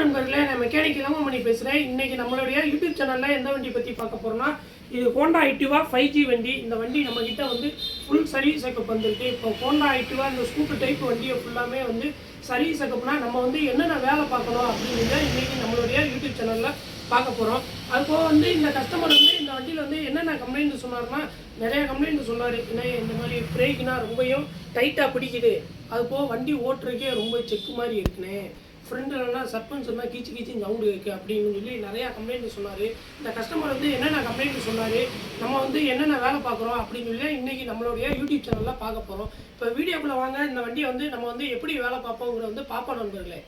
நண்பர்களே நான் மெக்கானிக் இளமணி பேசுகிறேன் இன்றைக்கி நம்மளுடைய யூடியூப் சேனலில் எந்த வண்டி பற்றி பார்க்க போகிறோம்னா இது ஹோண்டா ஐட்டிவா ஃபைவ் ஜி வண்டி. இந்த வண்டி நம்ம கிட்ட வந்து ஃபுல் சர்வீஸ் செக்கப் வந்திருக்கு. இப்போ ஹோண்டா ஐட்டிவா இந்த ஸ்கூட்டர் டைப் வண்டியை ஃபுல்லாமே வந்து சர்வீஸ் செக்கப்னா நம்ம வந்து என்னென்ன வேலை பார்க்கணும் அப்படின்றத இன்றைக்கி நம்மளுடைய யூடியூப் சேனலில் பார்க்க போகிறோம் அதுபோக வந்து இந்த கஸ்டமர் வந்து இந்த வண்டியில் வந்து என்னென்ன கம்ப்ளைண்ட் சொன்னார்னா நிறைய கம்ப்ளைண்ட் சொன்னார். என்ன இந்த மாதிரி பிரேக்னா ரொம்பவும் டைட்டாக பிடிக்குது. அது போக வண்டி ஓட்டுறதுக்கே ரொம்ப செக்கு மாதிரி ஃப்ரெண்டு ஃப்ரெண்டுலலாம் சர்பஞ்ச் சொன்னால் கீச்சு கீச்சு சவுண்டு இருக்குது அப்படின்னு சொல்லி நிறையா கம்ப்ளைண்ட் சொன்னார். இந்த கஸ்டமர் வந்து என்னென்ன கம்ப்ளைண்ட் சொன்னார் நம்ம வந்து என்னென்ன வேலை பார்க்குறோம் அப்படின்னு சொல்லி இன்றைக்கி நம்மளுடைய யூடியூப் சேனலில் பார்க்க போகிறோம் இப்போ வீடியோக்குள்ளே வாங்க இந்த வண்டியை வந்து நம்ம வந்து எப்படி வேலை பார்ப்போங்கிறத வந்து பார்ப்போம் நண்பர்களே.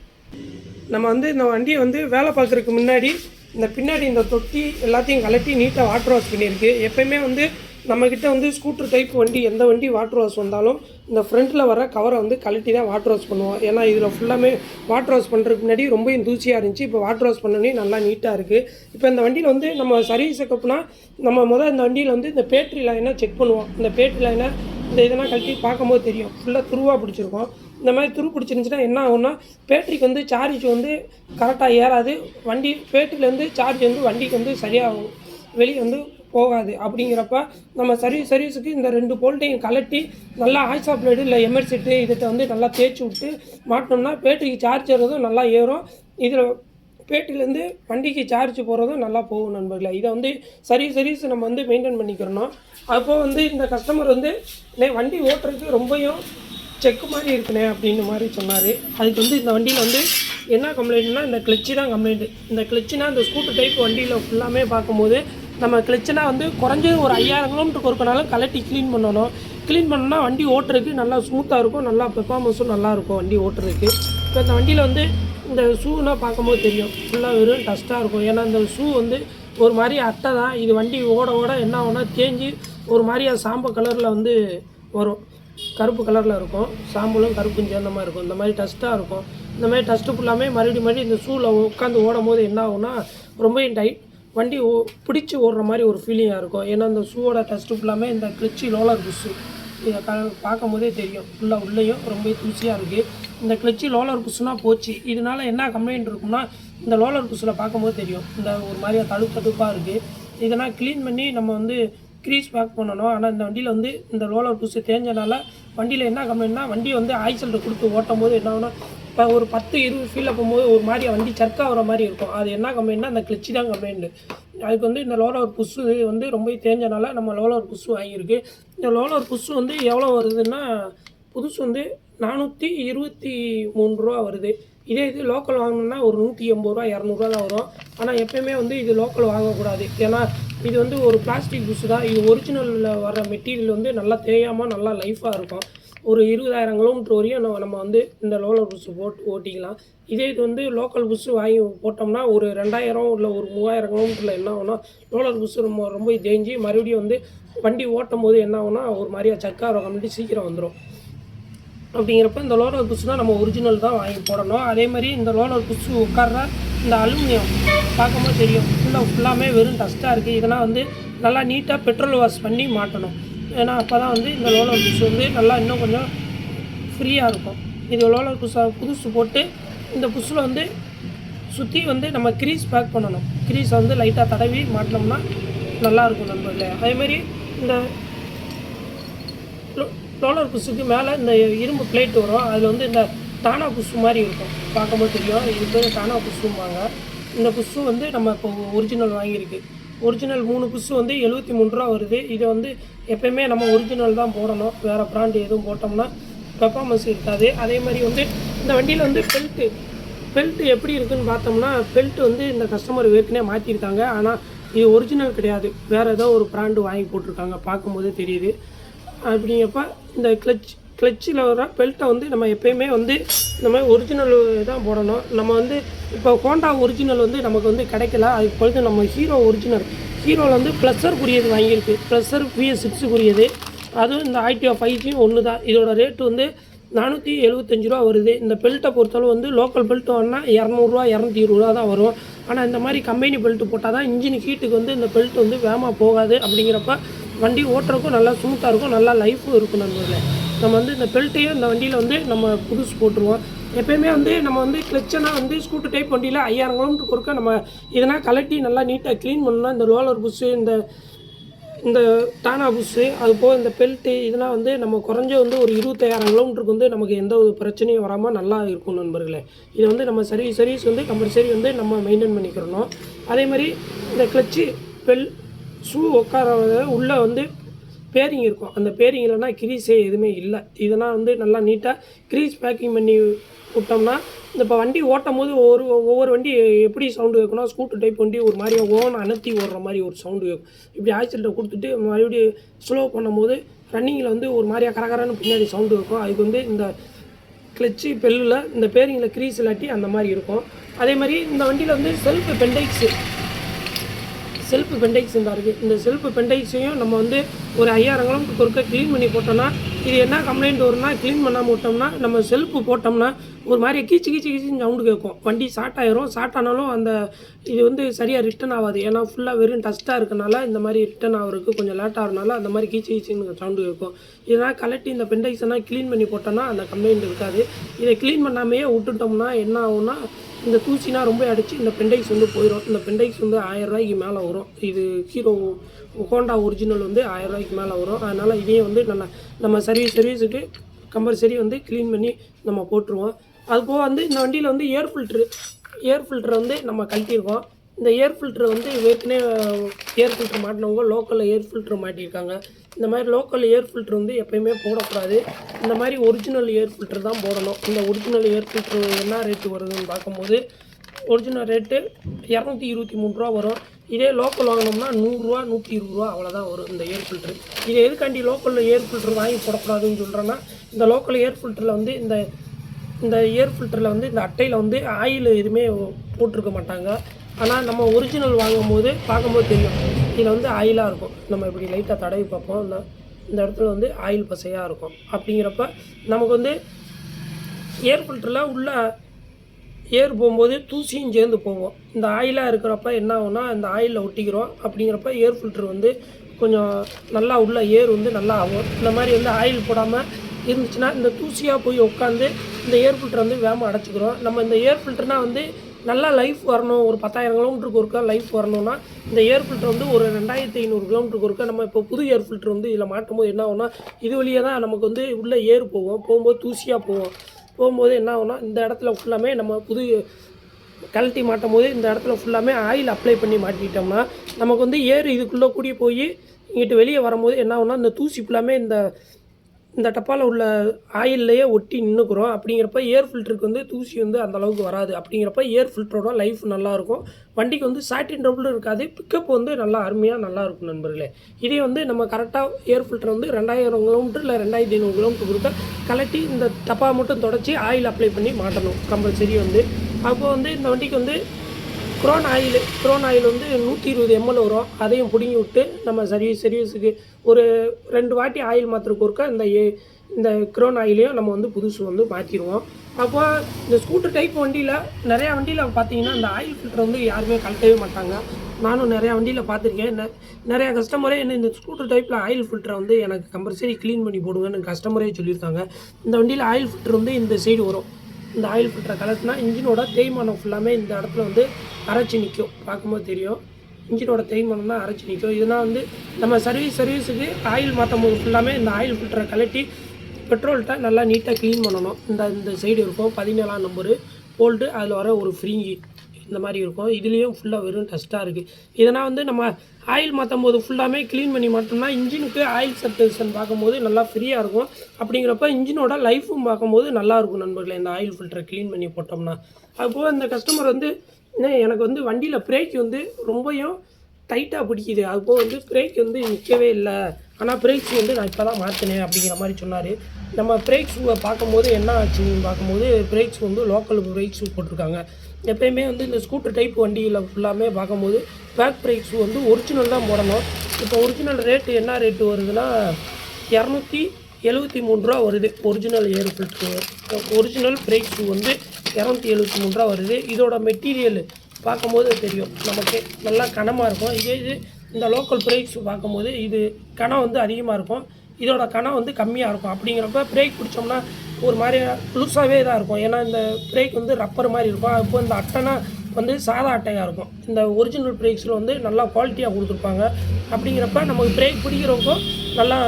நம்ம வந்து இந்த வண்டியை வந்து வேலை பார்க்குறதுக்கு முன்னாடி இந்த பின்னாடி இந்த தொட்டி எல்லாத்தையும் கலட்டி நீட்டாக வாட்டர் வாஷ் பண்ணியிருக்கு. எப்பயுமே வந்து நம்மக்கிட்ட வந்து ஸ்கூட்டர் டைப் வண்டி எந்த வண்டி வாட்டர் வாஷ் வந்தாலும் இந்த ஃப்ரண்ட்டில் வர கவரை வந்து கழட்டி தான் வாட்டர் வாஷ் பண்ணுவோம். ஏன்னா இதில் ஃபுல்லாமே வாட்டர் வாஷ் பண்ணுறதுக்கு முன்னாடி ரொம்ப தூசியாக இருந்துச்சு. இப்போ வாட்டர் வாஷ் பண்ணோன்னே நல்லா நீட்டாக இருக்குது இப்போ இந்த வண்டியில் வந்து நம்ம சர்வீஸ் செக்கப்னா நம்ம முதல் இந்த வண்டியில் வந்து இந்த பேட்ரி லைனை செக் பண்ணுவோம். இந்த பேட்ரி லைனை இந்த இதெல்லாம் கழட்டி பார்க்கும்போது தெரியும். ஃபுல்லாக துருவாக பிடிச்சிருக்கோம். இந்த மாதிரி துரு பிடிச்சிருந்துச்சுன்னா என்ன ஆகும்னா பேட்டரிக்கு வந்து சார்ஜ் வந்து கரெக்டாக ஏறாது. வண்டி பேட்டரியில் சார்ஜ் வந்து வண்டிக்கு வந்து சரியாகும். வெளியே வந்து போகாது. அப்படிங்கிறப்ப நம்ம சர்வீஸ் சர்வீஸுக்கு இந்த ரெண்டு போல்ட்டையும் கலட்டி நல்லா ஆய்ஸா பிளேடு இல்லை எமர்சிட்டு இதை வந்து நல்லா தேய்ச்சி விட்டு மாட்டினோம்னா பேட்டரிக்கு சார்ஜ் ஏறதும் நல்லா ஏறும். இதில் பேட்டிலேருந்து வண்டிக்கு சார்ஜ் போகிறதும் நல்லா போகும் நண்பர்களே. இதை வந்து சரி சர்வீஸ் நம்ம வந்து மெயின்டைன் பண்ணிக்கிறணும். அப்போது வந்து இந்த கஸ்டமர் வந்து வண்டி ஓட்டுறதுக்கு ரொம்பவும் செக் மாதிரி இருக்குண்ணே அப்படின்னு மாதிரி சொன்னார். அதுக்கு வந்து இந்த வண்டியில் வந்து என்ன கம்ப்ளைண்ட்னா இந்த கிளச்சு தான் கம்ப்ளைண்ட் இந்த கிளச்சுனா இந்த ஸ்கூட்டர் டைப் வண்டியில் ஃபுல்லாமே பார்க்கும்போது நம்ம கிளச்சுனா வந்து குறைஞ்சது ஒரு ஐயாயிரம் கிலோமீட்டர் இருக்கனாலும் கலட்டி க்ளீன் பண்ணணும். க்ளீன் பண்ணோம்னா வண்டி ஓட்டுறதுக்கு நல்லா ஸ்மூத்தாக இருக்கும் நல்லா பெர்ஃபார்மன்ஸும் நல்லா இருக்கும் வண்டி ஓட்டுறதுக்கு. இப்போ இந்த வண்டியில் வந்து இந்த ஷூலாம் பார்க்கும்போது தெரியும். ஃபுல்லாக வெறும் டஸ்ட்டாக இருக்கும். ஏன்னா இந்த ஷூ வந்து ஒரு மாதிரி அட்டை தான். இது வண்டி ஓட ஓட என்ன ஆகும்னா தேஞ்சு ஒரு மாதிரியாக சாம்பல் கலரில் வந்து வரும். கருப்பு கலரில் இருக்கும். சாம்பலும் கருப்பும் சேர்ந்த மாதிரி இருக்கும். இந்த மாதிரி டஸ்ட்டாக இருக்கும். இந்த மாதிரி டஸ்ட்டு ஃபுல்லாமே மறுபடியும் மறுபடியும் இந்த ஷூவில் உட்காந்து ஓடும் போது என்ன ஆகும்னா ரொம்ப டைட் வண்டி ஓ பிடிச்சி ஓடுற மாதிரி ஒரு ஃபீலிங்காக இருக்கும். ஏன்னா அந்த ஷூவோட டஸ்ட்டு ஃபுல்லாமே இந்த கிளிச்சி லோலர் புஷ்ஷு இதை க பார்க்கும் போதே தெரியும் ஃபுல்லாக உள்ளேயும் ரொம்ப தூசியாக இருக்குது இந்த கிளச்சி லோலர் புஷ்னா போச்சு. இதனால் என்ன கம்ப்ளைண்ட் இருக்கும்னா இந்த லோலர் புஷ்ஷில் பார்க்கும்போது தெரியும். இந்த ஒரு மாதிரியாக தடுப்பு தடுப்பாக இருக்குது இதெல்லாம் க்ளீன் பண்ணி நம்ம வந்து க்ரீஸ் பேக் பண்ணணும். ஆனால் இந்த வண்டியில் வந்து இந்த லோலர் புஷ் தேஞ்சனால வண்டியில் என்ன கம்ப்ளைண்ட்னா வண்டி வந்து ஆய்ச்சல் கொடுத்து ஓட்டும் போது என்ன ஆகும்னா இப்போ ஒரு பத்து இருபது ஃபீலில் போகும்போது ஒரு மாதிரி வண்டி சர்க்கா வர மாதிரி இருக்கும். அது என்ன கம்பெனினா அந்த கிளச்சு தான் கம்பெனி அதுக்கு வந்து இந்த லோலர் புஷ்ஷு வந்து ரொம்ப தேஞ்சனால நம்ம லோலர் புஷ்ஷு வாங்கியிருக்கு. இந்த லோலர் புஷ்ஷு வந்து எவ்வளோ வருதுன்னா புதுசு வந்து நானூற்றி இருபத்தி மூணு ரூபா வருது. இதே இது லோக்கல் வாங்கணும்னா ஒரு நூற்றி எண்பது ரூபா இரநூறுவா தான் வரும். ஆனால் எப்பயுமே வந்து இது லோக்கல் வாங்கக்கூடாது. ஏன்னா இது வந்து ஒரு பிளாஸ்டிக் புஷ் தான். இது ஒரிஜினலில் வர மெட்டீரியல் வந்து நல்லா தேயாமல் நல்லா லைஃபாக இருக்கும். ஒரு இருபதாயிரம் கிலோமீட்டர் வரையும் நம்ம நம்ம வந்து இந்த லோலர் புஷ் போட்டு ஓட்டிக்கலாம். இதே இது வந்து லோக்கல் புஷ் வாங்கி போட்டோம்னா ஒரு ரெண்டாயிரம் இல்லை ஒரு மூவாயிரம் கிலோமீட்டரில் என்ன ஆகும்னா லோலர் புஷ் ரொம்ப ரொம்ப தேஞ்சி மறுபடியும் வந்து வண்டி ஓட்டும் போது என்ன ஆகும்னா ஒரு மாதிரியா சக்கார கம்மிட்டு சீக்கிரம் வந்துடும் அப்படிங்கிறப்ப இந்த லோலர் புஷ் தான் நம்ம ஒரிஜினல் தான் வாங்கி போடணும். அதே மாதிரி இந்த லோலர் புஷ் உட்கார்ற இந்த அலுமினியம் பார்க்கும்போது தெரியும். ஃபுல்லாக ஃபுல்லாமே வெறும் டஸ்ட்டாக இருக்குது இதெல்லாம் வந்து நல்லா நீட்டாக பெட்ரோல் வாஷ் பண்ணி மாட்டணும். ஏன்னா அப்போ தான் வந்து இந்த லோலர் குஸ் வந்து நல்லா இன்னும் கொஞ்சம் ஃப்ரீயாக இருக்கும். இது லோலர் புஷ்ஷை புதுசு போட்டு இந்த புஷ்ஷில் வந்து சுற்றி வந்து நம்ம க்ரீஸ் பேக் பண்ணணும். க்ரீஸை வந்து லைட்டாக தடவி மாட்டினோம்னா நல்லாயிருக்கும் நண்பர்களே. அதேமாரி இந்த லோ- குஸுக்கு மேலே இந்த இரும்பு பிளேட் வரும். அதில் வந்து இந்த தானா புஷ் மாதிரி இருக்கும். பார்க்கும்போது தெரியும். இது பேர் தானா புஷ்ஷும்பாங்க இந்த புஷ்ஷு வந்து நம்ம இப்போ ஒரிஜினல் வாங்கியிருக்கு. ஒரிஜினல் மூணு புஷ்ஷு வந்து எழுபத்தி மூணு ரூபா வருது. இதை வந்து எப்பயுமே நம்ம ஒரிஜினல் தான் போடணும். வேறு ப்ராண்டு எதுவும் போட்டோம்னா பெர்ஃபார்மன்ஸ் இருக்காது. அதே மாதிரி வந்து இந்த வண்டியில் வந்து பெல்ட்டு பெல்ட்டு எப்படி இருக்குதுன்னு பார்த்தோம்னா பெல்ட் வந்து இந்த கஸ்டமர் ஏற்கனவே மாற்றிருக்காங்க ஆனால் இது ஒரிஜினல் கிடையாது. வேறு ஏதோ ஒரு பிராண்டு வாங்கி போட்டிருக்காங்க. பார்க்கும்போதே தெரியுது. அப்படிங்கப்ப இந்த கிளச் கிளச்சில் வர பெல்ட்டை வந்து நம்ம எப்பயுமே வந்து இந்த மாதிரி ஒரிஜினல் தான் போடணும். நம்ம வந்து இப்போ ஹோண்டா ஒரிஜினல் வந்து நமக்கு வந்து கிடைக்கல. அதுக்கு பொழுது நம்ம ஹீரோ ஒரிஜினல் ஹீரோவில் வந்து ப்ளஸ்ஸருக்குரியது வாங்கியிருக்கு. ப்ளஸ்ஸர் பிஎஸ் சிக்ஸுக்குரியது அதுவும் இந்த ஐடிஓ ஃபைவ் ஜி ஒன்று தான் இதோட ரேட்டு வந்து நானூற்றி எழுபத்தஞ்சு ரூபா வருது. இந்த பெல்ட்டை பொறுத்தளவு வந்து லோக்கல் பெல்ட் வாங்கினா இரநூறுவா இரநூத்தி இருபது ரூபா தான் வரும். ஆனால் இந்த மாதிரி கம்பெனி பெல்ட் போட்டால் தான் இன்ஜின் ஹீட்டுக்கு வந்து இந்த பெல்ட் வந்து வேகமாக போகாது அப்படிங்கிறப்ப வண்டி ஓட்டுறதுக்கும் நல்லா ஸ்மூத்தாக இருக்கும். நல்லா லைஃப்பும் இருக்கும் நண்பர்களே. நம்ம வந்து இந்த பெல்ட்டையும் இந்த வண்டியில் வந்து நம்ம புதுசு போட்டுருவோம். எப்பயுமே வந்து நம்ம வந்து கிளச்சனா வந்து ஸ்கூட்டர் டைப் வண்டியில் ஐயாயிரம் கிலோமீட்டருக்கு ஒருக்க நம்ம இதெல்லாம் கலட்டி நல்லா நீட்டாக க்ளீன் பண்ணணும் இந்த ரோலர் புஷ்ஷு இந்த இந்த டானா புஷ்ஷு அது போக இந்த பெல்ட்டு இதெல்லாம் வந்து நம்ம குறைஞ்ச வந்து ஒரு இருபத்தாயிரம் கிலோமீட்டருக்கு வந்து நமக்கு எந்த ஒரு பிரச்சனையும் வராமல் நல்லா இருக்கும் நண்பர்களே. இது வந்து நம்ம சர்வீஸ் சர்வீஸ் வந்து கம்பல்சரி வந்து நம்ம மெயின்டைன் பண்ணிக்கிறணும். அதே மாதிரி இந்த கிளச்சு பெல் ஷூ உட்கார உள்ளே வந்து பேரிங் இருக்கும். அந்த பேரிங் இல்லைன்னா கிரீஸே எதுவுமே இல்லை. இதெல்லாம் வந்து நல்லா நீட்டாக கிரீஸ் பேக்கிங் பண்ணி விட்டோம்னா இந்த இப்போ வண்டி ஓட்டும் போது ஒவ்வொரு ஒவ்வொரு வண்டி எப்படி சவுண்டு கேட்கணும் ஸ்கூட்டர் டைப் வண்டி ஒரு மாதிரி ஓன் அனத்தி ஓடுற மாதிரி ஒரு சவுண்டு கேட்கும். இப்படி ஆக்சிடென்ட்டை கொடுத்துட்டு மறுபடியும் ஸ்லோ பண்ணும்போது ரன்னிங்கில் வந்து ஒரு மாதிரியா கரகரன்னு பின்னாடி சவுண்டு இருக்கும் அதுக்கு வந்து இந்த கிளச்சு பெல்லில் இந்த பேரிங்கில் க்ரீஸ் இல்லாட்டி அந்த மாதிரி இருக்கும். அதே மாதிரி இந்த வண்டியில் வந்து செல்ஃப் பெண்டைக்ஸு செல்ஃப் பெண்டைக்ஸ் இந்த இருக்குது இந்த செல்ஃப் பென்டைக்ஸையும் நம்ம வந்து ஒரு ஐயாயிரம் கிலோமீட்டருக்கு ஒருக்க க்ளீன் பண்ணி போட்டோம்னா இது என்ன கம்ப்ளைண்ட் வரும்னா க்ளீன் பண்ணாமல் விட்டோம்னா நம்ம செல்ஃபு போட்டோம்னா ஒரு மாதிரி கீச்சு கீச்சு கீச்சின்னு சவுண்டு கேட்கும். வண்டி ஷார்ட் ஆயிரும். ஷார்ட் ஆனாலும் அந்த இது வந்து சரியாக ரிட்டர்ன் ஆகாது. ஏன்னா ஃபுல்லாக வெறும் டஸ்ட்டாக இருக்கனால இந்த மாதிரி ரிட்டன் ஆகிறதுக்கு கொஞ்சம் லேட் ஆகிறனால அந்த மாதிரி கீச்சு கீச்சின்னு சவுண்டு கேட்கும். இதெல்லாம் கலட்டி இந்த பெண்டைக்ஸெல்லாம் க்ளீன் பண்ணி போட்டோம்னா அந்த கம்ப்ளைண்ட் இருக்காது. இதை க்ளீன் பண்ணாமையே விட்டுட்டோம்னா என்ன ஆகும்னா இந்த தூசினா ரொம்ப அடித்து இந்த பெண்டைக்ஸ் வந்து போயிடும் இந்த பெண்டைக்ஸ் வந்து ஆயிரம் ரூபாய்க்கு மேலே வரும். இது ஹீரோ ஹோண்டா ஒரிஜினல் வந்து ஆயிரம் ரூபாய்க்கு மேலே வரும். அதனால் இதையும் வந்து நல்லா நம்ம சர்வீஸ் சர்வீஸுக்கு கம்பல்சரி வந்து க்ளீன் பண்ணி நம்ம போட்டுருவோம். அது போக வந்து இந்த வண்டியில் வந்து ஏர் ஃபில்ட்ரு ஏர் ஃபில்ட்ரு வந்து நம்ம கழட்டியிருக்கோம் இந்த ஏர் ஃபில்ட்ரு வந்து ஏற்கனவே ஏர் ஃபில்ட்ரு மாட்டினவங்க லோக்கலில் ஏர் ஃபில்ட்ரு மாட்டியிருக்காங்க இந்த மாதிரி லோக்கல் ஏர் ஃபில்ட்ரு வந்து எப்பயுமே போடக்கூடாது. இந்த மாதிரி ஒரிஜினல் ஏர் ஃபில்ட்ரு தான் போடணும். இந்த ஒரிஜினல் ஏர் ஃபில்ட்ரு என்ன ரேட்டு வருதுன்னு பார்க்கும்போது ஒரிஜினல் ரேட்டு இரநூத்தி இருபத்தி மூணு ரூபா வரும். இதே லோக்கல் வாங்கினோம்னா நூறுரூவா நூற்றி இருபது ரூபா அவ்வளோதான் வரும் இந்த ஏர் ஃபில்ட்ரு இது எதுக்காண்டி லோக்கலில் ஏர் ஃபில்ட்ரு வாங்கி போடக்கூடாதுன்னு சொல்கிறேன்னா இந்த லோக்கல் ஏர் ஃபில்டரில் வந்து இந்த இந்த ஏர் ஃபில்டரில் வந்து இந்த அட்டையில் வந்து ஆயில் எதுவுமே போட்டிருக்க மாட்டாங்க. ஆனால் நம்ம ஒரிஜினல் வாங்கும்போது பார்க்கும்போது தெரியும். இதில் வந்து ஆயிலாக இருக்கும். நம்ம இப்படி லைட்டாக தடவி பார்ப்போம். இந்த இந்த இடத்துல வந்து ஆயில் பசையாக இருக்கும். அப்படிங்கிறப்ப நமக்கு வந்து ஏர் ஃபில்டரில் உள்ள ஏர் போகும்போது தூசியும் சேர்ந்து போகும். இந்த ஆயிலாக இருக்கிறப்ப என்ன ஆகும்னா இந்த ஆயிலில் ஒட்டிக்கிறோம். அப்படிங்கிறப்ப ஏர் ஃபில்ட்ரு வந்து கொஞ்சம் நல்லா உள்ள ஏர் வந்து நல்லா ஆகும். இந்த மாதிரி வந்து ஆயில் போடாமல் இருந்துச்சுன்னா இந்த தூசியாக போய் உட்காந்து இந்த ஏர் ஃபில்டர் வந்து வேகமாக அடைச்சிக்கிறோம். நம்ம இந்த ஏர் ஃபில்டர்னால் வந்து நல்லா லைஃப் வரணும். ஒரு பத்தாயிரம் கிலோமீட்டருக்கு ஒருக்கா லைஃப் வரணும்னா இந்த ஏர் ஃபில்டர் வந்து ஒரு ரெண்டாயிரத்தி ஐநூறு கிலோமீட்டருக்கு ஒருக்கா நம்ம இப்போ புது ஏர் ஃபில்டர் வந்து இதில் மாட்டும் போது என்ன ஆகும்னா இது வழியாக தான் நமக்கு வந்து உள்ளே ஏர் போகும். போகும்போது தூசியாக போகும். போகும்போது என்ன ஆகும்னா இந்த இடத்துல ஃபுல்லாமே நம்ம புது கழட்டி மாட்டும் போது இந்த இடத்துல ஃபுல்லாமே ஆயில் அப்ளை பண்ணி மாட்டிட்டோம்னா நமக்கு வந்து ஏர் இதுக்குள்ளே கூடி போய் இங்கிட்டு வெளியே வரும்போது என்ன ஆகும்னா இந்த தூசி ஃபுல்லாமே இந்த இந்த டப்பாவில் உள்ள ஆயில்லையே ஒட்டி நின்றுக்குறோம் அப்படிங்கிறப்ப ஏர் ஃபில்டருக்கு வந்து தூசி வந்து அந்த அளவுக்கு வராது. அப்படிங்கிறப்ப ஏர் ஃபில்டரோட லைஃப் நல்லாயிருக்கும் வண்டிக்கு வந்து சாட்டின் ட்ரபிளும் இருக்காது. பிக்கப் வந்து நல்லா அருமையாக நல்லா இருக்கும் நண்பர்களே. இதே வந்து நம்ம கரெக்டாக ஏர் ஃபில்டர் வந்து ரெண்டாயிரம் கிலோமீட்டர் இல்லை ரெண்டாயிரத்தி ஐநூறு கிலோமீட்டர் கொடுக்க கலட்டி இந்த டப்பா மட்டும் தொடச்சி ஆயில் அப்ளை பண்ணி மாட்டணும். கம்பல்சரி வந்து. அப்போது வந்து இந்த வண்டிக்கு வந்து குரோன் ஆயில் குரோன் ஆயில் வந்து நூற்றி இருபது எம்எல் வரும். அதையும் பிடுங்கி விட்டு நம்ம சர்வீஸ் சர்வீஸுக்கு ஒரு ரெண்டு வாட்டி ஆயில் மாத்திரக்கு பொறுக்க இந்த ஏ- இந்த குரோன் ஆயிலையும் நம்ம வந்து புதுசு வந்து மாற்றிடுவோம் அப்போ இந்த ஸ்கூட்டர் டைப் வண்டியில் நிறையா வண்டியில் பார்த்தீங்கன்னா இந்த ஆயில் ஃபில்டர் வந்து யாருமே கழட்டவே மாட்டாங்க. நானும் நிறையா வண்டியில் பார்த்துருக்கேன் நெ- நிறையா கஸ்டமரே என்ன இந்த ஸ்கூட்டர் டைப்பில் ஆயில் ஃபில்டரை வந்து எனக்கு கம்பல்சரி க்ளீன் பண்ணி போடுங்கன்னு கஸ்டமரே சொல்லியிருக்காங்க. இந்த வண்டியில் ஆயில் ஃபில்டர் வந்து இந்த சைடு வரும். இந்த ஆயில் ஃபில்டரை கலட்டினா இன்ஜினோட தேய்மானம் ஃபுல்லாமே இந்த இடத்துல வந்து அரைச்சி நிற்கும் பார்க்கும்போது தெரியும். இன்ஜினோட தேய்மானம் தான் அரைச்சி நிற்கும் இதனால் வந்து நம்ம சர்வீஸ் சர்வீஸுக்கு ஆயில் மாற்றும் போது ஃபுல்லாமே இந்த ஆயில் ஃபில்டரை கலட்டி பெட்ரோல்கிட்ட நல்லா நீட்டாக க்ளீன் பண்ணணும். இந்த இந்த சைடு இருக்கும். பதினேழாம் நம்பரு போல்ட்டு அதில் வர ஒரு ஃப்ரீங்கி இந்த மாதிரி இருக்கும். இதுலேயும் ஃபுல்லாக வெறும் டஸ்ட்டாக இருக்குது இதனால் வந்து நம்ம ஆயில் மாற்றும் போது ஃபுல்லாமே க்ளீன் பண்ணி மாட்டோம்னா இன்ஜினுக்கு ஆயில் சர்க்குலேஷன் பார்க்கும்போது நல்லா ஃப்ரீயாக இருக்கும். அப்படிங்கிறப்ப இன்ஜினோட லைஃப்பும் பார்க்கும்போது நல்லாயிருக்கும் நண்பர்களே இந்த ஆயில் ஃபில்டரை க்ளீன் பண்ணி போட்டோம்னா. அதுபோக இந்த கஸ்டமர் வந்து எனக்கு வந்து வண்டியில் பிரேக் வந்து ரொம்பவும் டைட்டாக பிடிக்குது. அதுபோக வந்து பிரேக் வந்து நிற்கவே இல்லை. ஆனால் பிரேக் ஷூ வந்து நான் இப்போ தான் மாற்றினேன் அப்படிங்கிற மாதிரி சொன்னார். நம்ம பிரேக் ஷூவை பார்க்கும்போது என்ன ஆச்சுன்னு பார்க்கும்போது பிரேக் ஷூ வந்து லோக்கல் பிரேக் ஷூ போட்டிருக்காங்க. எப்பயுமே வந்து இந்த ஸ்கூட்டர் டைப் வண்டியில் ஃபுல்லாமே பார்க்கும்போது பேக் பிரேக் ஷூ வந்து ஒரிஜினல் தான் போடணும். இப்போ ஒரிஜினல் ரேட்டு என்ன ரேட்டு வருதுன்னா இரநூத்தி எழுபத்தி மூணு ரூபா வருது. Original air filter original brake shoe வந்து இரநூத்தி எழுபத்தி மூணு ரூபா வருது. இதோட மெட்டீரியல் பார்க்கும்போது தெரியும். நமக்கு நல்லா கனமாக இருக்கும். இதே இது இந்த லோக்கல் பிரேக்ஸ் பார்க்கும்போது இது கனம் வந்து அதிகமாக இருக்கும். இதோட கணம் வந்து கம்மியாக இருக்கும். அப்படிங்கிறப்ப பிரேக் பிடிச்சோம்னா ஒரு மாதிரி புதுசாகவே இதாக இருக்கும். ஏன்னா இந்த பிரேக் வந்து ரப்பர் மாதிரி இருக்கும். அப்போ இந்த அட்டைனா வந்து சாதா அட்டையாக இருக்கும். இந்த ஒரிஜினல் பிரேக்ஸில் வந்து நல்லா குவாலிட்டியாக கொடுத்துருப்பாங்க. அப்படிங்கிறப்ப நமக்கு பிரேக் பிடிக்கிறப்போ நல்லா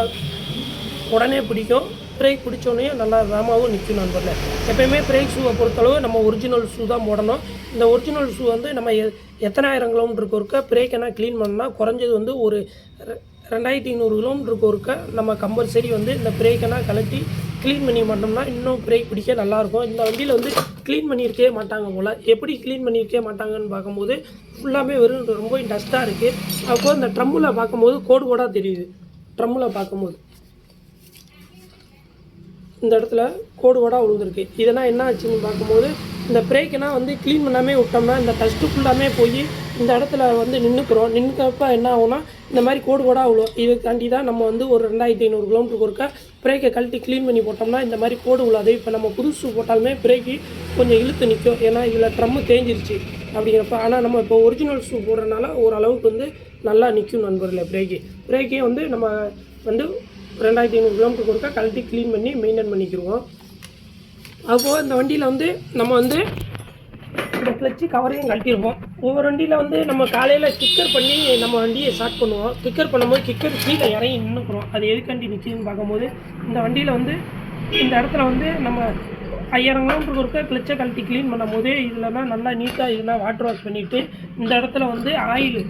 உடனே பிடிக்கும். பிரேக் பிடிச்சோடனே நல்லா ராமாவும் நிற்கும் நண்பர்களே. எப்பயுமே பிரேக் ஷூவை பொறுத்தளவு நம்ம ஒரிஜினல் ஷூ தான் போடணும். இந்த ஒரிஜினல் ஷூ வந்து நம்ம எ எத்தனாயிரம் கிலோமீட்டருக்கு ஒருக்க பிரேக் என்ன க்ளீன் பண்ணால் குறைஞ்சது வந்து ஒரு ரெ- ரெண்டாயிரத்தி ஐநூறு கிலோமீட்டருக்கு ஒருக்க நம்ம கம்பல்சரி வந்து இந்த பிரேக்கெல்லாம் கழட்டி க்ளீன் பண்ணி மாட்டோம்னா இன்னும் பிரேக் பிடிக்க நல்லாயிருக்கும் இந்த வண்டியில் வந்து க்ளீன் பண்ணியிருக்கவே மாட்டாங்க போல். எப்படி க்ளீன் பண்ணியிருக்கவே மாட்டாங்கன்னு பார்க்கும்போது ஃபுல்லாமே வெறும் ரொம்ப டஸ்ட்டாக இருக்குது அப்போது இந்த ட்ரம்மில் பார்க்கும்போது கோடு கோடாக தெரியுது. ட்ரம்மில் பார்க்கும்போது. இந்த இடத்துல கோடு கோடாக விழுந்திருக்கு இதெல்லாம் என்ன ஆச்சுன்னு பார்க்கும்போது இந்த பிரேக்கெல்லாம் வந்து க்ளீன் பண்ணாமே விட்டோம்னா இந்த டஸ்ட்டு ஃபுல்லாமே போய் இந்த இடத்துல வந்து நின்றுக்கிறோம் நின்றுக்கப்ப என்ன ஆகும்னா இந்த மாதிரி கோடு கோடாக விழும் இதுக்காண்டி தான் நம்ம வந்து ஒரு ரெண்டாயிரத்தி ஐநூறு கிலோமீட்டருக்கு ஒருக்க பிரேக்கை கழட்டி க்ளீன் பண்ணி போட்டோம்னா இந்த மாதிரி கோடு விழாது இப்போ நம்ம புதுசு போட்டாலுமே பிரேக்கு கொஞ்சம் இழுத்து நிற்கும் ஏன்னா இதில் ட்ரம்மு தேஞ்சிருச்சு அப்படிங்கிறப்ப ஆனால் நம்ம இப்போ ஒரிஜினல் ஷூ போடுறதுனால ஓரளவுக்கு வந்து நல்லா நிற்கும் நண்பர்களே பிரேக்கு பிரேக்கே வந்து நம்ம வந்து ரெண்டாயிரத்தி ஐநூறு கிலோமீட்டருக்கு ஒருக்கா கழட்டி க்ளீன் பண்ணி மெயின்டைன் பண்ணிக்கிடுவோம் அப்போது இந்த வண்டியில் வந்து நம்ம வந்து இந்த கிளச்சு கவரையும் கழட்டிருப்போம். ஒவ்வொரு வண்டியில் வந்து நம்ம காலையில் கிக்கர் பண்ணி நம்ம வண்டியை ஸ்டார்ட் பண்ணுவோம். கிக்கர் பண்ணும்போது கிக்கர் கீழே இறங்கி நின்றுக்குறோம் அது எதுக்காண்டி நிற்கிதுன்னு பார்க்கும்போது இந்த வண்டியில் வந்து இந்த இடத்துல வந்து நம்ம ஐயாயிரம் கிலோமீட்டருக்கு ஒருக்கா கிளச்சை கழட்டி க்ளீன் பண்ணும்போது இதுலனா நல்லா நீட்டாக இதெல்லாம் வாட்டர் வாஷ் பண்ணிவிட்டு இந்த இடத்துல வந்து ஆயில்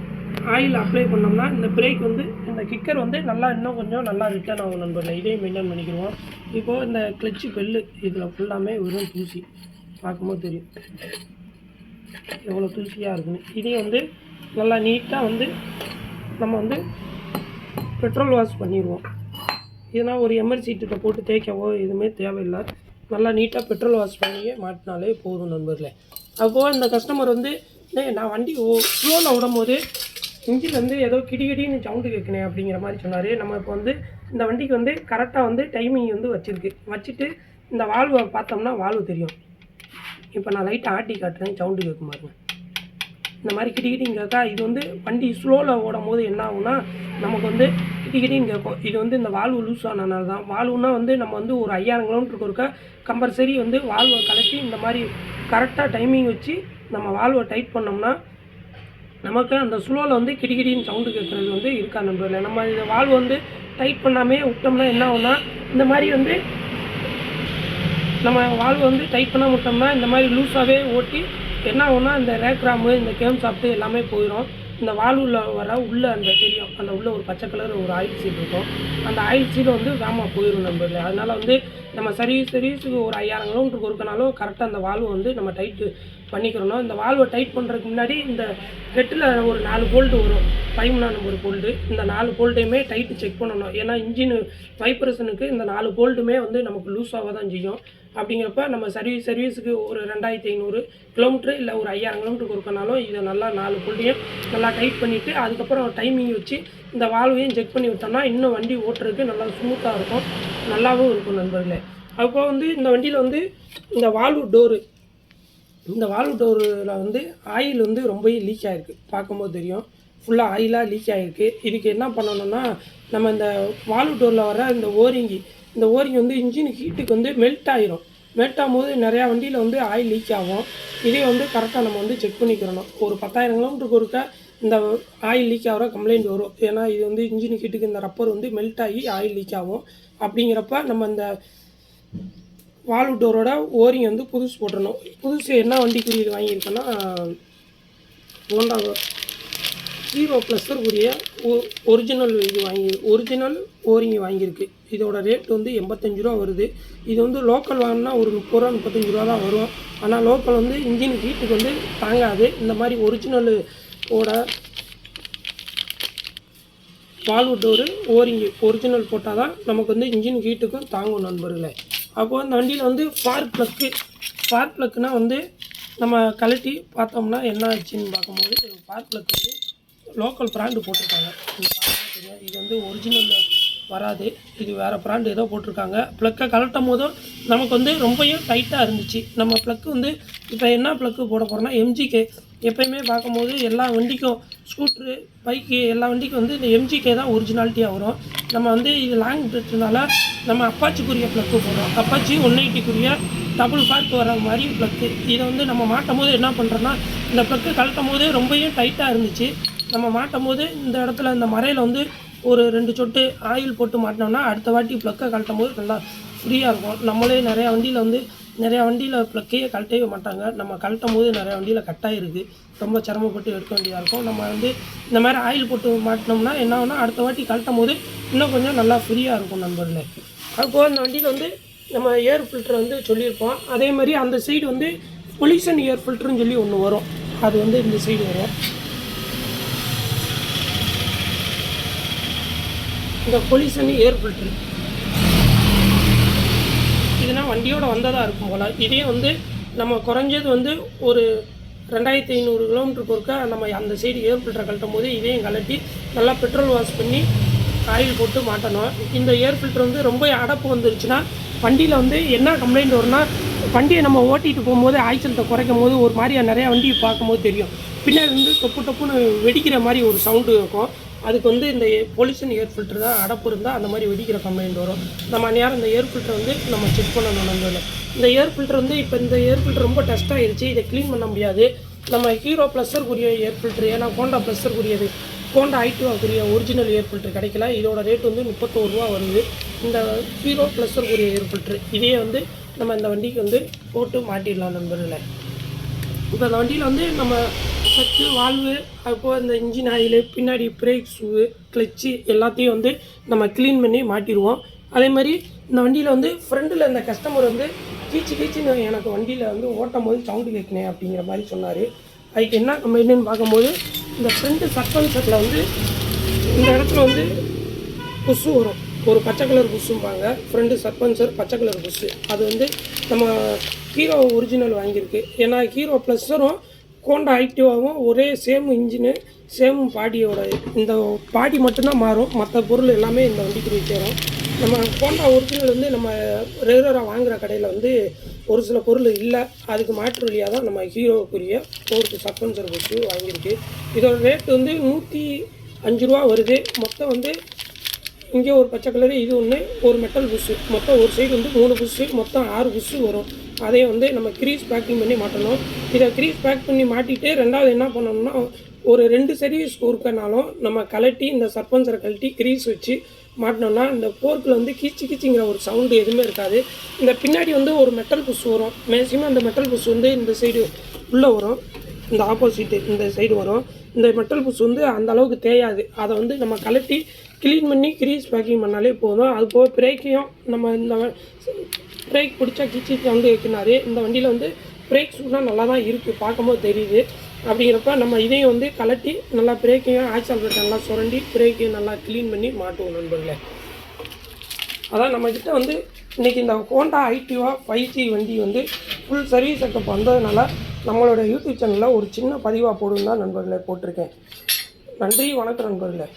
ஆயில் அப்ளை பண்ணோம்னா இந்த பிரேக் வந்து அந்த கிக்கர் வந்து நல்லா இன்னும் கொஞ்சம் நல்லா ரிட்டர்ன் ஆகும் நண்பர்கள். இதையும் மெயின்டைன் பண்ணிக்கிடுவோம். இப்போது இந்த கிளச்சு பெல்லு இதில் ஃபுல்லாமே வெறும் தூசி. பார்க்கும்போது தெரியும். எவ்வளோ தூசியாக இருக்குன்னு. இதையும் வந்து நல்லா நீட்டாக வந்து நம்ம வந்து பெட்ரோல் வாஷ் பண்ணிடுவோம். இதனால் ஒரு எமர்ஜென்சிட்ட போட்டு தேய்க்கவோ எதுவுமே தேவையில்லை. நல்லா நீட்டாக பெட்ரோல் வாஷ் பண்ணி மாட்டினாலே போதும் நண்பர்களே. அப்போது இந்த கஸ்டமர் வந்து நான் வண்டி ஸ்லோவில் விடும்போது இன்ஜின் வந்து ஏதோ கிடிகிடின்னு சவுண்டு கேட்கணே அப்படிங்கிற மாதிரி சொன்னார். நம்ம இப்போ வந்து இந்த வண்டிக்கு வந்து கரெக்டாக வந்து டைமிங் வந்து வச்சுருக்கு. வச்சுட்டு இந்த வால்வை பார்த்தோம்னா வால்வு தெரியும். இப்போ நான் லைட்டை ஆட்டி காட்டுறேன் சவுண்டு கேட்கும் பாருங்க. இந்த மாதிரி கிட்டிக்கிட்டின்னு கேட்கா இது வந்து வண்டி ஸ்லோவில் ஓடும் போது என்ன ஆகும்னா நமக்கு வந்து கிட்டிக்கிட்டின்னு கேட்கும். இது வந்து இந்த வால்வு லூஸ் ஆனனால தான். வால்வுனா வந்து நம்ம வந்து ஒரு ஐயாயிரம் கிலோமீட்டருக்கு ஒருக்கா கம்பல்சரி வந்து வால்வை கலட்டி இந்த மாதிரி கரெக்டாக டைமிங் வச்சு நம்ம வால்வை டைட் பண்ணோம்னா நமக்கு அந்த ஸ்லோவில் வந்து கிடிகிடின்னு சவுண்டு கேட்குறது வந்து இருக்கா நம்பரில் நம்ம இந்த வால்வு வந்து டைட் பண்ணாமே விட்டோம்னா என்ன ஆகும்னா இந்த மாதிரி வந்து நம்ம வால்வு வந்து டைட் பண்ண விட்டோம்னா இந்த மாதிரி லூஸாகவே ஓட்டி என்ன ஆகும்னா இந்த ரேக்ராமு இந்த கேம் சாப்பிட்டு எல்லாமே போயிடும் இந்த வால்வில் வர உள்ள அந்த தெரியும். அந்த உள்ள ஒரு பச்சை கலர் ஒரு ஆயில் சீட் இருக்கும். அந்த ஆயில் சீட் வந்து வேகமாக போயிடும் நம்பரில் அதனால வந்து நம்ம சர்வீஸ் சர்வீஸுக்கு ஒரு ஐயாயிரம் கிலோமீட்டருக்கு ஒருக்கனாலும் கரெக்டாக அந்த வால்வு வந்து நம்ம டைட்டு பண்ணிக்கிறணும். இந்த வால்வை டைட் பண்ணுறதுக்கு முன்னாடி இந்த ஹெட்டில் ஒரு நாலு போல்ட்டு வரும். பதிமூணாம் நம்பர் போல்ட்டு இந்த நாலு போல்ட்டையுமே டைட்டு செக் பண்ணணும். ஏன்னா இன்ஜின் வைப்ரேஷனுக்கு இந்த நாலு போல்ட்டுமே வந்து நமக்கு லூஸாக தான் செய்யும். அப்படிங்கிறப்ப நம்ம சர்வீஸ் சர்வீஸுக்கு ஒரு ரெண்டாயிரத்தி ஐநூறு கிலோமீட்டர் இல்லை ஒரு ஐயாயிரம் கிலோமீட்டருக்கு இருக்கனாலும் இதை நல்லா நாலு புள்ளியும் நல்லா டைட் பண்ணிவிட்டு அதுக்கப்புறம் டைமிங் வச்சு இந்த வால்வையும் செக் பண்ணி விட்டோம்னா இன்னும் வண்டி ஓட்டுறதுக்கு நல்லா ஸ்மூத்தாக இருக்கும். நல்லாவும் இருக்கும் நண்பர்களே. அப்போ வந்து இந்த வண்டியில் வந்து இந்த வால்வு டோரு இந்த வால்வு டோரில் வந்து ஆயில் வந்து ரொம்பவே லீக் ஆகிருக்கு பார்க்கும்போது தெரியும். ஃபுல்லாக ஆயிலாக லீக் ஆகிருக்கு இதுக்கு என்ன பண்ணணும்னா நம்ம இந்த வால்வு டோரில் வர இந்த ஓரிங்கி இந்த ஓரி வந்து இன்ஜின் ஹீட்டுக்கு வந்து மெல்ட் ஆயிரும். மெல்ட் ஆகும்போது நிறையா வண்டியில் வந்து ஆயில் லீக் ஆகும். இதே வந்து கரெக்டாக நம்ம வந்து செக் பண்ணிக்கிறணும். ஒரு பத்தாயிரம் கிலோமீட்டருக்கு ஒருக்க இந்த ஆயில் லீக் ஆகிற கம்ப்ளைண்ட் வரும். ஏன்னா இது வந்து இன்ஜின் ஹீட்டுக்கு இந்த ரப்பர் வந்து மெல்ட் ஆகி ஆயில் லீக் ஆகும். அப்படிங்கிறப்ப நம்ம இந்த வால்வு டோரோட ஓரிங் வந்து புதுசு போட்டணும் புதுசு என்ன வண்டி குறியீடு வாங்கியிருக்கேன்னா ஹோண்டா ஹீரோ ப்ளஸ்ஸருக்குரிய ஒ ஒரிஜினல் இது வாங்கி ஒரிஜினல் ஓரிங்கி வாங்கியிருக்கு. இதோட ரேட் வந்து எண்பத்தஞ்சு ரூபா வருது. இது வந்து லோக்கல் வாங்கினா ஒரு முப்பது ரூபா முப்பத்தஞ்சு ரூபா தான் வரும். ஆனால் லோக்கல் வந்து இன்ஜின் ஹீட்டுக்கு வந்து தாங்காது. இந்த மாதிரி ஒரிஜினல் ஓட வால்வு டோரு ஓரிங்கு ஒரிஜினல் போட்டால் தான் நமக்கு வந்து இன்ஜின் ஹீட்டுக்கும் தாங்கும் நண்பர்களே. அப்போது அந்த வண்டியில் வந்து ஃபார் ப்ளக்கு ஃபார் ப்ளக்குனா வந்து நம்ம கழட்டி பார்த்தோம்னா என்ன ஆச்சுன்னு பார்க்கும்போது ஃபார் ப்ளக் வந்து லோக்கல் பிராண்டு போட்டிருக்காங்க. இது வந்து ஒரிஜினல் வராது. இது வேறு பிராண்ட் ஏதோ போட்டிருக்காங்க. ப்ளக்கை கலட்டும் போதும் நமக்கு வந்து ரொம்பவும் டைட்டாக இருந்துச்சு. நம்ம ப்ளக்கு வந்து இப்போ என்ன ப்ளக்கு போட போகிறோம்னா எம்ஜிகே எப்பயுமே பார்க்கும்போது எல்லா வண்டிக்கும் ஸ்கூட்ரு பைக்கு எல்லா வண்டிக்கும் வந்து இந்த எம்ஜிகே தான் ஒரிஜினாலிட்டியாக வரும். நம்ம வந்து இது லாங் ட்ரிப்னால நம்ம அப்பாச்சிக்குரிய ப்ளக்கு போடுறோம். அப்பாச்சி ஒன் எயிட்டிக்குரிய டபுள் பார்க் வர மாதிரி ப்ளக்கு இதை வந்து நம்ம மாட்டும் போது என்ன பண்ணுறோன்னா இந்த ப்ளக்கு கழட்டும் போது ரொம்பவும் டைட்டாக இருந்துச்சு. நம்ம மாட்டும் போது இந்த இடத்துல இந்த மறையில் வந்து ஒரு ரெண்டு சொட்டு ஆயில் போட்டு மாட்டினோம்னா அடுத்த வாட்டி ப்ளக்கை கழட்டும் போது நல்லா ஃப்ரீயாக இருக்கும். நம்மளே நிறையா வண்டியில் வந்து நிறையா வண்டியில் ப்ளக்கையே கழட்டவே மாட்டாங்க. நம்ம கழட்டும் போது நிறையா வண்டியில் கட்டாயிருக்கு ரொம்ப சிரமப்பட்டு எடுக்க வேண்டியதாக இருக்கும். நம்ம வந்து இந்த மாதிரி ஆயில் போட்டு மாட்டினோம்னா என்ன ஆகுனா அடுத்த வாட்டி கழட்டும் போது இன்னும் கொஞ்சம் நல்லா ஃப்ரீயாக இருக்கும் நண்பர்களே. அதுபோக அந்த வண்டியில் வந்து நம்ம ஏர் ஃபில்டர் வந்து சொல்லியிருப்போம் அதே மாதிரி அந்த சைடு வந்து பொல்யூஷன் ஏர் ஃபில்டர்னு சொல்லி ஒன்று வரும். அது வந்து இந்த சைடு வரும். இந்த பொல்யூஷன் ஏர் ஃபில்ட்ரு இதுனா வண்டியோட வந்ததாக இருக்கும் போல். இதே வந்து நம்ம குறைஞ்சது வந்து ஒரு ரெண்டாயிரத்தி ஐநூறு கிலோமீட்டருக்கு ஒருக்கா நம்ம அந்த சைடு ஏர் ஃபில்டரை கழட்டும் போது இதையும் கழட்டி நல்லா பெட்ரோல் வாஷ் பண்ணி ஆயில் போட்டு மாட்டணும். இந்த ஏர் ஃபில்டர் வந்து ரொம்ப அடப்பு வந்துருச்சுன்னா வண்டியில் வந்து என்ன கம்ப்ளைண்ட் வரும்னா வண்டியை நம்ம ஓட்டிகிட்டு போகும்போது ஆய்ச்சலத்தை குறைக்கும் போது ஒரு மாதிரியாக நிறையா வண்டி பார்க்கும்போது தெரியும். பின்னாடி வந்து தொப்பு டொப்புன்னு வெடிக்கிற மாதிரி ஒரு சவுண்டு இருக்கும். அதுக்கு வந்து இந்த பொல்யூஷன் ஏர் ஃபில்டர் தான் அடப்பு இருந்தால் அந்த மாதிரி வெடிக்கிற கம்ப்ளைண்ட் வரும். நம்ம நேரம் இந்த ஏர் ஃபில்டர் வந்து நம்ம செக் பண்ணணும் நம்மள இந்த ஏர் ஃபில்டர் வந்து இப்போ இந்த ஏர் ஃபில்டர் ரொம்ப டஸ்ட் ஆயிருச்சு இதை க்ளீன் பண்ண முடியாது. நம்ம ஹீரோ ப்ளஸ்ஸருக்குரிய ஏர் ஃபில்டர் ஏன்னா ஹோண்டா ப்ளஸ்ஸருக்குரியது ஹோண்டா ஐட்டுவாக்குரிய ஒரிஜினல் ஏர் ஃபில்டர் கிடைக்கல. இதோட ரேட் வந்து முப்பத்தோரு ரூபா வருது. இந்த ஹீரோ ப்ளஸ்ஸருக்குரிய ஏர் ஃபில்டர் இதையே வந்து நம்ம இந்த வண்டிக்கு வந்து போட்டு மாட்டிடலாம் நண்பர்களே. இப்போ அந்த வண்டியில் வந்து நம்ம கிளச்சு வால்வு அப்போது இந்த இன்ஜின் ஆயில் பின்னாடி பிரேக் ஷூவு கிளச்சு எல்லாத்தையும் வந்து நம்ம க்ளீன் பண்ணி மாட்டிடுவோம். அதே மாதிரி இந்த வண்டியில் வந்து ஃப்ரண்டில் இந்த கஸ்டமர் வந்து கீச்சு கீச்சுன்னு எனக்கு வண்டியில் வந்து ஓட்டும் போது சவுண்டு கேட்கணும் அப்படிங்கிற மாதிரி சொன்னார். அதுக்கு என்ன கம்ப்ளைண்ட்னு பார்க்கும்போது இந்த ஃப்ரண்ட்டு சஸ்பென்சரில் வந்து இந்த இடத்துல வந்து புஷு வரும். ஒரு பச்சை கலர் புஷ்ஷும்பாங்க. ஃப்ரண்ட்டு சஸ்பென்சர் பச்சை கலர் புஷ்ஷு. அது வந்து நம்ம ஹீரோ ஒரிஜினல் வாங்கியிருக்கு. ஏன்னா ஹீரோ ப்ளஸ்ஸரும் கோண்டா ஆக்டிவாகவும் ஒரே சேம் இன்ஜினு சேம் பாடியோட இந்த பாடி மட்டும்தான் மாறும். மற்ற பொருள் எல்லாமே இந்த வண்டிக்கு சேரும். நம்ம கோண்டா ஒரிஜினல் வந்து நம்ம ரெகுலராக வாங்குகிற கடையில் வந்து ஒரு சில பொருள் இல்லை. அதுக்கு மாற்று வழியாக தான் நம்ம ஹீரோவுக்குரிய ஃபோர்த்து சஸ்பென்சர் போட்டு வாங்கியிருக்கு. இதோட ரேட் வந்து நூற்றி அஞ்சு ரூபா வருது. மொத்தம் வந்து இங்கே ஒரு பச்சை கலரு இது ஒன்று ஒரு மெட்டல் புஷ்ஷு மொத்தம் ஒரு சைடு வந்து மூணு புஷ்ஷு மொத்தம் ஆறு புஷ்ஷு வரும். அதே வந்து நம்ம க்ரீஸ் பேக்கிங் பண்ணி மாட்டணும். இதை க்ரீஸ் பேக் பண்ணி மாட்டிட்டு ரெண்டாவது என்ன பண்ணணும்னா ஒரு ரெண்டு சர்வீஸ் ஒர்க்கனாலும் நம்ம கழட்டி இந்த சர்பன்சரை கழட்டி க்ரீஸ் வச்சு மாட்டினோம்னா இந்த போர்க்கில் வந்து கீச்சு கீச்சுங்கிற ஒரு சவுண்டு எதுவுமே இருக்காது. இந்த பின்னாடி வந்து ஒரு மெட்டல் புஷ் வரும். மேக்ஸிமம் அந்த மெட்டல் புஷ் வந்து இந்த சைடு உள்ளே வரும். இந்த ஆப்போசிட்டு இந்த சைடு வரும். இந்த மெட்டல் புஷ் வந்து அந்த அளவுக்கு தேயாது. அதை வந்து நம்ம கழட்டி க்ளீன் பண்ணி க்ரீஸ் பேக்கிங் பண்ணாலே போதும். அது போக பிரேக்கையும் நம்ம இந்த பிரேக் பிடிச்சா கிச்சி வந்து வைக்கினாரு இந்த வண்டியில் வந்து பிரேக் ஷூலாம் நல்லா தான் இருக்குது பார்க்கும்போது தெரியுது. அப்படிங்கிறப்ப நம்ம இதையும் வந்து கலட்டி நல்லா பிரேக்கையும் ஆக்சல் நல்லா சுரண்டி பிரேக்கையும் நல்லா க்ளீன் பண்ணி மாட்டுவோம் நண்பர்களே. அதான் நம்மக்கிட்ட வந்து இன்றைக்கி இந்த ஹோண்டா ஐடிவா ஃபைவ் ஜி வண்டி வந்து ஃபுல் சர்வீஸ் செக்கப் வந்ததுனால நம்மளோட யூடியூப் சேனலில் ஒரு சின்ன பதிவாக போடுன்னு தான் நண்பர்களே போட்டிருக்கேன். நன்றி வணக்கம் நண்பர்களே.